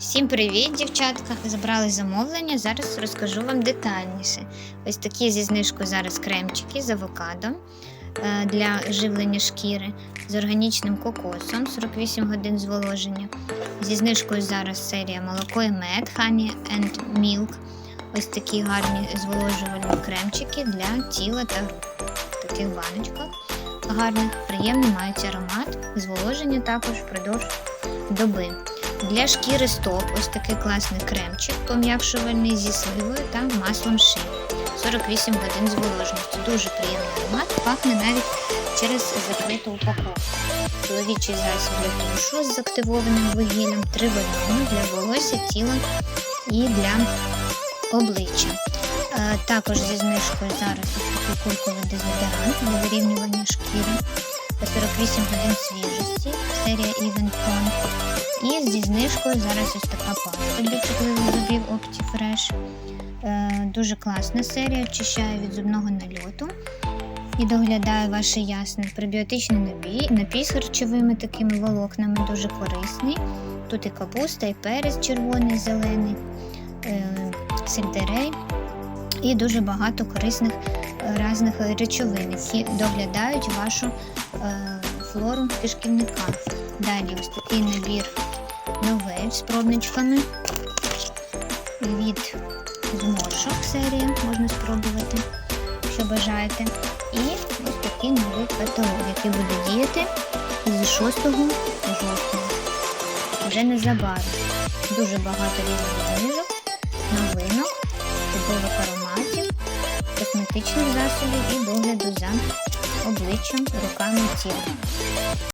Всім привіт, дівчатка! Забрали замовлення. Зараз розкажу вам детальніше. Ось такі зі знижкою зараз кремчики з авокадо е, для живлення шкіри з органічним кокосом 48 годин зволоження. Зі знижкою зараз серія молоко і мед Honey and Milk. Ось такі гарні зволожувальні кремчики для тіла та таких баночках гарних, приємний мають аромат, зволоження також впродовж доби. Для шкіри стоп ось такий класний кремчик, пом'якшувальний зі сливою та маслом ши. 48 годин зволожності. Дуже приємний аромат, пахне навіть через закриту упаковку. Чоловічий засіб для душу з активованим вугіллям, три в для волосся, тіла і для обличчя. Е, Також зі знижкою зараз ось такий дезодорант для вирівнювання шкіри. 48 годин свіжості, серія Even Tone. І зі знижкою зараз ось така паста для чутливих зубів OptiFresh. Е, дуже класна серія, очищає від зубного нальоту і доглядає ваше ясне. Пребіотичний напій, напій з харчовими такими волокнами, дуже корисний. Тут і капуста, і перець червоний, зелений, е, сельдерей і дуже багато корисних різних речовин, які доглядають вашу е, флору кишківника. Далі ось такий набір новель з пробничками від зморшок серія можна спробувати, якщо бажаєте. І ось такий новий каталог, який буде діяти з 6 жовтня. Вже незабаром. Дуже багато різних знижок, новинок, косметичних засобів і догляду за обличчям, руками тілом.